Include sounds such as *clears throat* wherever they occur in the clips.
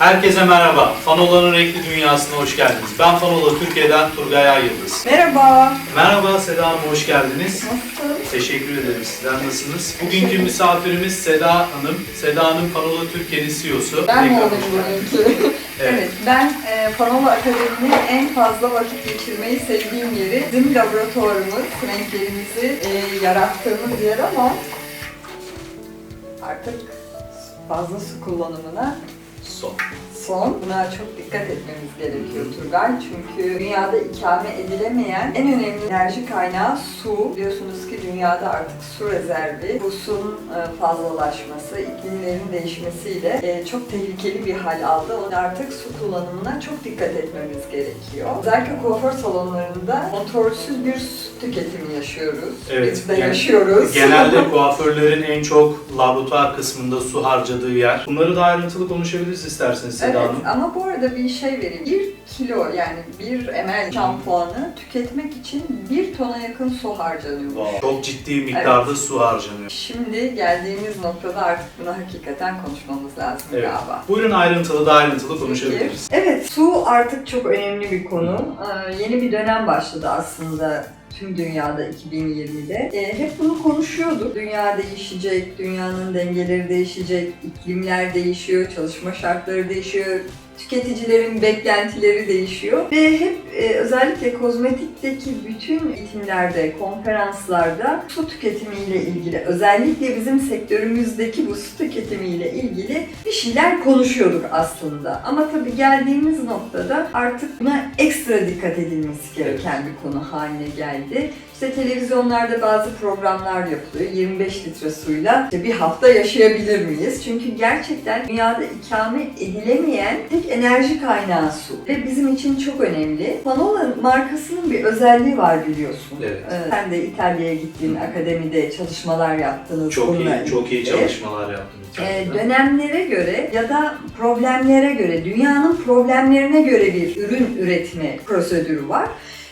Herkese merhaba. Fanola'nın renkli dünyasına hoş geldiniz. Ben Fanola Türkiye'den Turgay Ayıldız. Merhaba. Merhaba Seda Hanım, hoş geldiniz. Nasılsın? Teşekkür ederim. Sizler nasılsınız? Bugünkü misafirimiz Seda Hanım. Seda Hanım Fanola Türkiye'nin CEO'su. Ben mi Tekrar olayım hoş geldiniz. bugünkü? Evet. *laughs* evet, ben e, Panola Akademi'nin en fazla vakit geçirmeyi sevdiğim yeri bizim laboratuvarımız, renklerimizi e, yarattığımız yer ama artık fazla su kullanımına Son. Son. Buna çok dikkat etmemiz gerekiyor Turgay. Çünkü dünyada ikame edilemeyen en önemli enerji kaynağı su. Biliyorsunuz ki dünyada artık su rezervi, bu suyun e, fazlalaşması, iklimlerin değişmesiyle e, çok tehlikeli bir hal aldı. Artık su kullanımına çok dikkat etmemiz gerekiyor. Özellikle kuaför salonlarında kontrolsüz bir su tüketimi yaşıyoruz. Evet, Biz de yani yaşıyoruz. Genelde kuaförlerin en çok laboratuvar kısmında su harcadığı yer. Bunları da ayrıntılı konuşabiliriz isterseniz Seda Evet Hanım. ama bu arada bir şey vereyim. Bir kilo yani bir ml şampuanı tüketmek için bir tona yakın su harcanıyor. Wow. Çok ciddi miktarda su harcanıyor. Şimdi geldiğimiz noktada artık bunu hakikaten konuşmamız lazım Evet. galiba. Buyurun ayrıntılı da ayrıntılı konuşabiliriz. Evet, su artık çok önemli bir konu. Ee, yeni bir dönem başladı aslında tüm dünyada 2020'de. Ee, hep bunu konuşuyorduk. Dünya değişecek, dünyanın dengeleri değişecek, iklimler değişiyor, çalışma şartları değişiyor, tüketicilerin beklentileri değişiyor ve hep e, özellikle kozmetikteki bütün eğitimlerde, konferanslarda su tüketimiyle ilgili, özellikle bizim sektörümüzdeki bu su tüketimiyle ilgili bir şeyler konuşuyorduk aslında. Ama tabii geldiğimiz noktada artık buna ekstra dikkat edilmesi gereken bir konu haline geldi. İşte televizyonlarda bazı programlar yapılıyor. 25 litre suyla işte bir hafta yaşayabilir miyiz? Çünkü gerçekten dünyada ikame edilemeyen tek enerji kaynağı su. Ve bizim için çok önemli. Panola markasının bir özelliği var biliyorsun. Evet. Ee, Sen de İtalya'ya gittiğin akademide çalışmalar yaptınız. Çok bununla iyi, çok iyi çalışmalar yaptınız. Ee, dönemlere göre ya da problemlere göre, dünyanın problemlerine göre bir ürün üretme prosedürü var.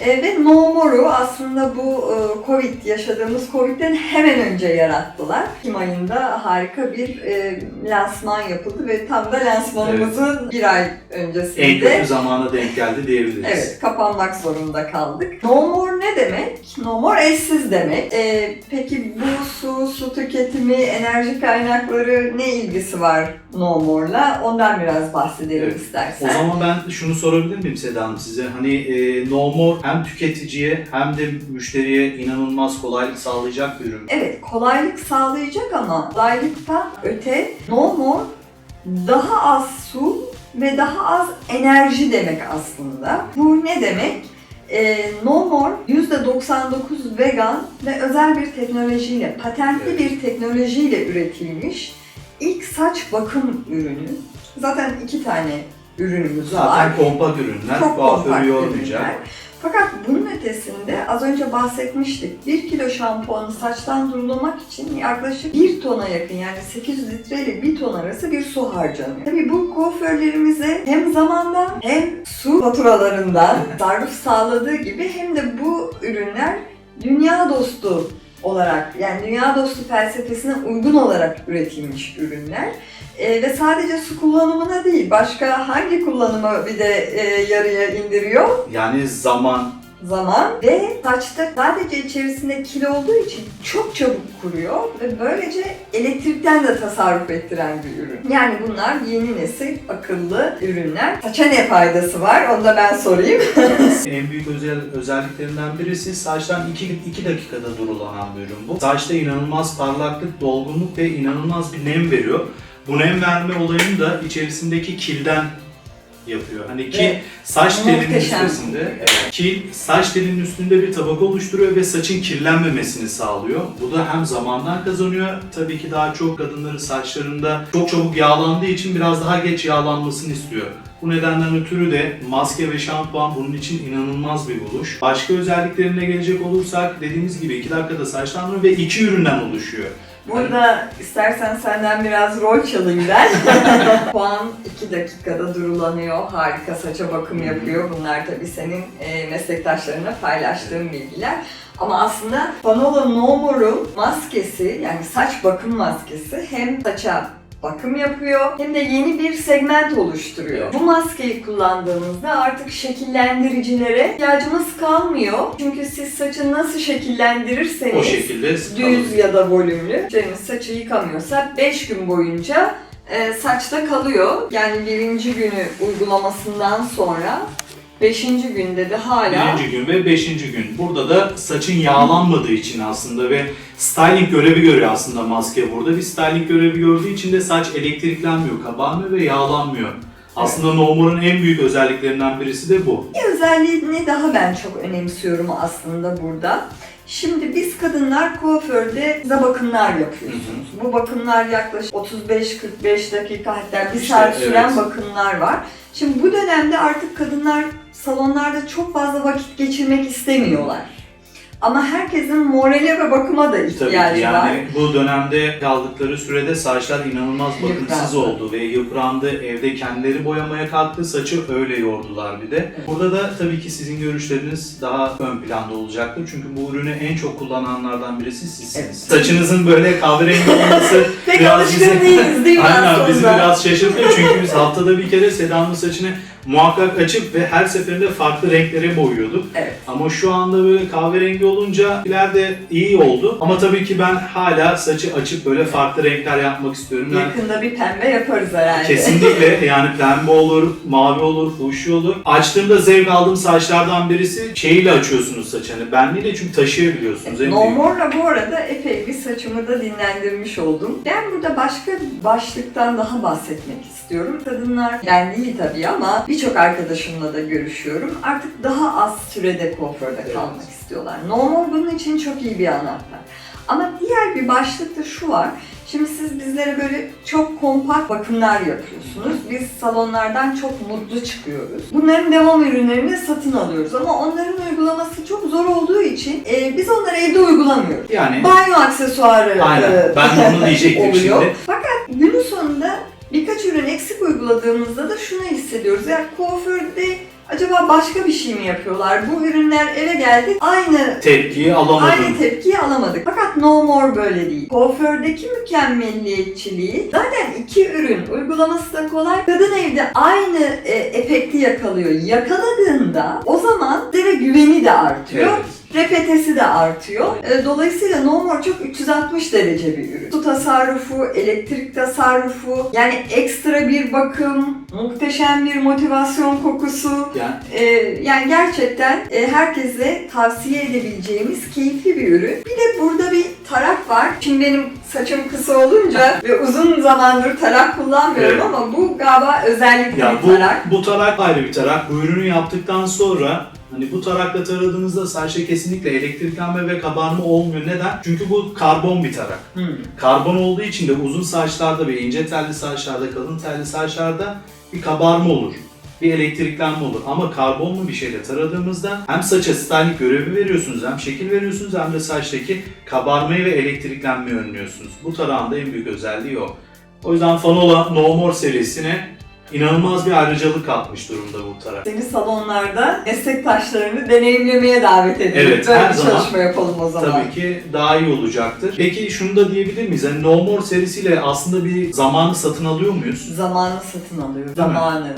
Ee, ve No More'u aslında bu e, Covid, yaşadığımız Covid'den hemen önce yarattılar. Ekim ayında harika bir e, lansman yapıldı ve tam da lansmanımızın bir ay En öncesinde kötü zamana denk geldi diyebiliriz. Evet, kapanmak zorunda kaldık. No more ne demek? No more eşsiz demek. Ee, peki bu su, su tüketimi, enerji kaynakları ne ilgisi var no more'la? Ondan biraz bahsedelim Evet. istersen. O zaman ben şunu sorabilir miyim Seda Hanım size? Hani e, No More hem tüketiciye hem de müşteriye inanılmaz kolaylık sağlayacak bir ürün. Evet, kolaylık sağlayacak ama kolaylıktan öte no more daha az su ve daha az enerji demek aslında. Bu ne demek? Ee, no More %99 vegan ve özel bir teknolojiyle, patentli Evet. bir teknolojiyle üretilmiş ilk saç bakım ürünü. Zaten iki tane ürünümüz var. Zaten kompakt ürünler, Çok kuaförü yormayacak. Fakat bunun ötesinde az önce bahsetmiştik. 1 kilo şampuanı saçtan durulamak için yaklaşık 1 tona yakın yani 800 litre ile 1 ton arası bir su harcanıyor. Tabii bu kuaförlerimize hem zamandan hem su faturalarından *laughs* tasarruf sağladığı gibi hem de bu ürünler dünya dostu olarak yani dünya dostu felsefesine uygun olarak üretilmiş ürünler. Ee, ve sadece su kullanımına değil, başka hangi kullanımı bir de e, yarıya indiriyor? Yani zaman, Zaman ve saçta sadece içerisinde kil olduğu için çok çabuk kuruyor ve böylece elektrikten de tasarruf ettiren bir ürün. Yani bunlar yeni nesil akıllı ürünler. Saça ne faydası var onu da ben sorayım. *laughs* en büyük özel özelliklerinden birisi saçtan 2, 2 dakikada durulanan bir ürün bu. Saçta inanılmaz parlaklık, dolgunluk ve inanılmaz bir nem veriyor. Bu nem verme olayını da içerisindeki kilden yapıyor. Hani kil Evet. saç telinin üstünde, evet, kil saç telinin üstünde bir tabaka oluşturuyor ve saçın kirlenmemesini sağlıyor. Bu da hem zamandan kazanıyor. Tabii ki daha çok kadınların saçlarında çok çabuk yağlandığı için biraz daha geç yağlanmasını istiyor. Bu nedenden ötürü de maske ve şampuan bunun için inanılmaz bir buluş. Başka özelliklerine gelecek olursak dediğimiz gibi 2 dakikada saçlandırma ve iki üründen oluşuyor. Burada istersen senden biraz rol çalayım ben. *laughs* Puan 2 dakikada durulanıyor. Harika saça bakım yapıyor. Bunlar tabii senin e, meslektaşlarına paylaştığın bilgiler. Ama aslında Panola No More'un maskesi yani saç bakım maskesi hem saça bakım yapıyor hem de yeni bir segment oluşturuyor. Bu maskeyi kullandığımızda artık şekillendiricilere ihtiyacımız kalmıyor. Çünkü siz saçı nasıl şekillendirirseniz O şekilde düz kalır. ya da volümlü. Müşterimiz saçı yıkamıyorsa 5 gün boyunca e, saçta kalıyor. Yani birinci günü uygulamasından sonra 5. günde de hala Birinci gün ve beşinci gün. Burada da saçın yağlanmadığı için aslında ve styling görevi görüyor aslında maske burada. Bir styling görevi gördüğü için de saç elektriklenmiyor, kabarmıyor ve yağlanmıyor. Aslında Nomor'un en büyük özelliklerinden birisi de bu. bir özelliğini daha ben çok önemsiyorum aslında burada. Şimdi biz kadınlar kuaförde size bakımlar yapıyorsunuz. Bu bakımlar yaklaşık 35-45 dakika hatta bir İşte, saat süren evet. bakımlar var. Şimdi bu dönemde artık kadınlar salonlarda çok fazla vakit geçirmek istemiyorlar. Ama herkesin morale ve bakıma da Tabii ihtiyacı ki var. yani bu dönemde kaldıkları sürede saçlar inanılmaz bakımsız Yıprandı. oldu ve yıprandı. Evde kendileri boyamaya kalktı, saçı öyle yordular bir de. Burada da tabii ki sizin görüşleriniz daha ön planda olacaktır. Çünkü bu ürünü en çok kullananlardan birisi sizsiniz. Evet. Saçınızın böyle kahverengi *laughs* olması Pek biraz alışkın bizi- değiliz değil mi Aynen aslında? bizi biraz şaşırtıyor çünkü biz haftada bir kere Seda'nın saçını muhakkak açıp ve her seferinde farklı renklere boyuyorduk. Evet. Ama şu anda böyle kahverengi olunca ileride iyi oldu. Ama tabii ki ben hala saçı açıp böyle farklı renkler yapmak istiyorum. Yani Yakında bir pembe yaparız herhalde. kesinlikle yani pembe olur, mavi olur, fuşya olur. Açtığımda zevk aldığım saçlardan birisi şeyiyle açıyorsunuz saçını. Hani benliyle çünkü taşıyabiliyorsunuz. En No büyük. More'la bu arada epey bir saçımı da dinlendirmiş oldum. Ben burada başka bir başlıktan daha bahsetmek istiyorum. Kadınlar, yani değil tabii ama birçok arkadaşımla da görüşüyorum. Artık daha az sürede kuaförde Evet. kalmak istiyorlar. No More bunun için çok iyi bir anahtar. Ama diğer bir başlıkta şu var. Şimdi siz bizlere böyle çok kompakt bakımlar yapıyorsunuz. Biz salonlardan çok mutlu çıkıyoruz. Bunların devam ürünlerini satın alıyoruz ama onların uygulaması çok zor olduğu için e, biz onları evde uygulamıyoruz. Yani Banyo aksesuarı Aynen. e, Ben onu *laughs* diyecektim oluyor. şimdi. Uyguladığımızda da şunu hissediyoruz. Ya kuaförde acaba başka bir şey mi yapıyorlar? Bu ürünler eve geldi aynı tepkiyi alamadım. Aynı tepkiyi alamadık. Fakat No More böyle değil. Kuafördeki mükemmelliyetçiliği zaten iki ürün uygulaması da kolay. Kadın evde aynı e, efekti yakalıyor. Yakaladığında o zaman size güveni de artıyor. Evet. Repetesi de artıyor. E, Dolayısıyla No More çok 360 derece bir ürün. Su tasarrufu, elektrik tasarrufu, yani ekstra bir bakım, muhteşem bir motivasyon kokusu, Yani ee, yani gerçekten e, herkese tavsiye edebileceğimiz keyifli bir ürün. Bir de burada bir tarak var. Şimdi benim saçım kısa olunca *laughs* ve uzun zamandır tarak kullanmıyorum Evet. ama bu galiba özellikle Ya bir bu, tarak. bu tarak ayrı bir tarak. Bu ürünü yaptıktan sonra hani bu tarakla taradığınızda saçta kesinlikle elektriklenme ve kabarma olmuyor. Neden? Çünkü bu karbon bir tarak. Hmm. Karbon olduğu için de uzun saçlarda ve ince telli saçlarda, kalın telli saçlarda bir kabarma olur. Bir elektriklenme olur. Ama karbonlu bir şeyle taradığımızda hem saça styling görevi veriyorsunuz, hem şekil veriyorsunuz hem de saçtaki kabarmayı ve elektriklenmeyi önlüyorsunuz. Bu tarağın da en büyük özelliği o. O yüzden Fanola No More serisine inanılmaz bir ayrıcalık katmış durumda bu tarak. Seni salonlarda meslektaşlarını deneyimlemeye davet ediyorum. Evet, Böyle her bir zaman. çalışma yapalım o zaman. Tabii ki daha iyi olacaktır. Peki şunu da diyebilir miyiz? Yani No More serisiyle aslında bir zamanı satın alıyor muyuz? Zamanı satın alıyor. Değil mi? Zamanı.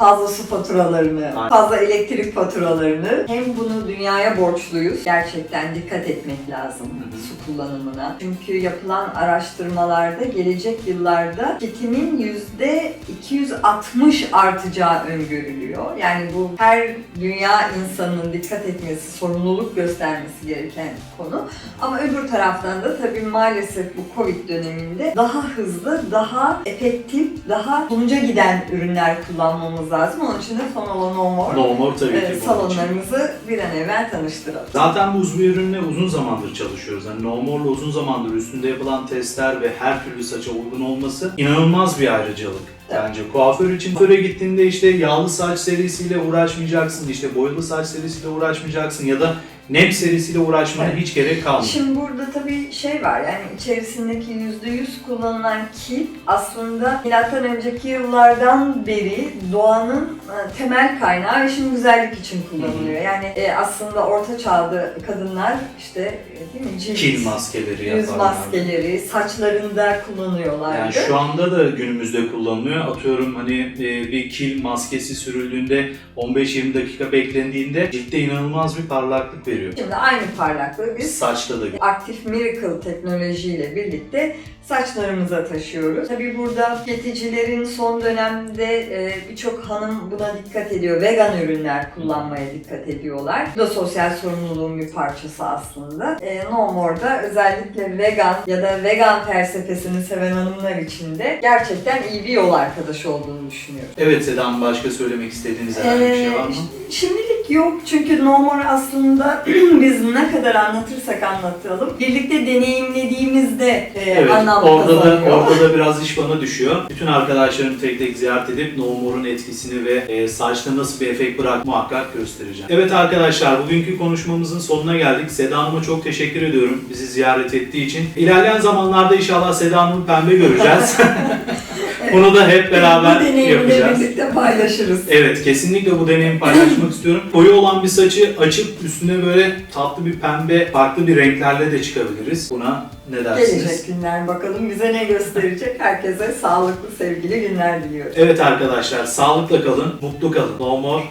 Fazla su faturalarını, fazla elektrik faturalarını. Hem bunu dünyaya borçluyuz. Gerçekten dikkat etmek lazım Hı hı. su kullanımına. Çünkü yapılan araştırmalarda gelecek yıllarda tüketimin yüzde 260 artacağı öngörülüyor. Yani bu her dünya insanının dikkat etmesi, sorumluluk göstermesi gereken konu. Ama öbür taraftan da tabii maalesef bu Covid döneminde daha hızlı, daha efektif, daha sonuca giden ürünler kullanmamız lazım. Onun için de Fanola No More No More tabii e, ki salonlarımızı bir an evvel tanıştıralım. Zaten bu bu ürünle uzun zamandır çalışıyoruz. Yani No More'la uzun zamandır üstünde yapılan testler ve her türlü saça uygun olması inanılmaz bir ayrıcalık. Bence kuaför için kuaföre gittiğinde işte yağlı saç serisiyle uğraşmayacaksın, işte boyalı saç serisiyle uğraşmayacaksın ya da Nem serisiyle uğraşmana Evet. hiç gerek kalmıyor. Şimdi burada tabii şey var yani içerisindeki %100 kullanılan kil aslında milattan önceki yıllardan beri doğanın e, temel kaynağı ve şimdi güzellik için kullanılıyor. Yani e, aslında orta çağda kadınlar işte e, değil mi cilt, Kil maskeleri yüz yaparlar. maskeleri saçlarında kullanıyorlardı. Yani şu anda da günümüzde kullanılıyor. Atıyorum hani e, bir kil maskesi sürüldüğünde 15-20 dakika beklendiğinde ciltte inanılmaz bir parlaklık veriyor. Şimdi aynı parlaklığı biz Saçta da Aktif Miracle teknolojiyle birlikte saçlarımıza taşıyoruz. Tabii burada tüketicilerin son dönemde e, birçok hanım buna dikkat ediyor. Vegan ürünler kullanmaya dikkat ediyorlar. Bu da sosyal sorumluluğun bir parçası aslında. E, No More'da özellikle vegan ya da vegan felsefesini seven hanımlar için de gerçekten iyi bir yol arkadaşı olduğunu düşünüyorum. Evet Sedan başka söylemek istediğiniz herhangi bir şey var mı? Ee, Şimdilik yok çünkü No More aslında *clears throat* biz ne kadar anlatırsak anlatalım. Birlikte deneyimlediğimizde e, Evet, anlam orada da, kazanıyor. orada da biraz iş bana düşüyor. Bütün arkadaşlarımı tek tek ziyaret edip No More'un etkisini ve e, saçta nasıl bir efekt bırak muhakkak göstereceğim. Evet arkadaşlar, bugünkü konuşmamızın sonuna geldik. Seda Hanım'a çok teşekkür ediyorum bizi ziyaret ettiği için. İlerleyen zamanlarda inşallah Seda Hanım'ı pembe göreceğiz. *laughs* *laughs* Bunu da hep beraber bu yapacağız. birlikte paylaşırız. Evet kesinlikle bu deneyimi paylaşmak *laughs* istiyorum. Koyu olan bir saçı açıp üstüne böyle tatlı bir pembe farklı bir renklerle de çıkabiliriz. Buna ne dersiniz? Gelecek günler bakalım bize ne gösterecek. Herkese sağlıklı sevgili günler diliyorum. Evet arkadaşlar sağlıkla kalın, mutlu kalın. No more.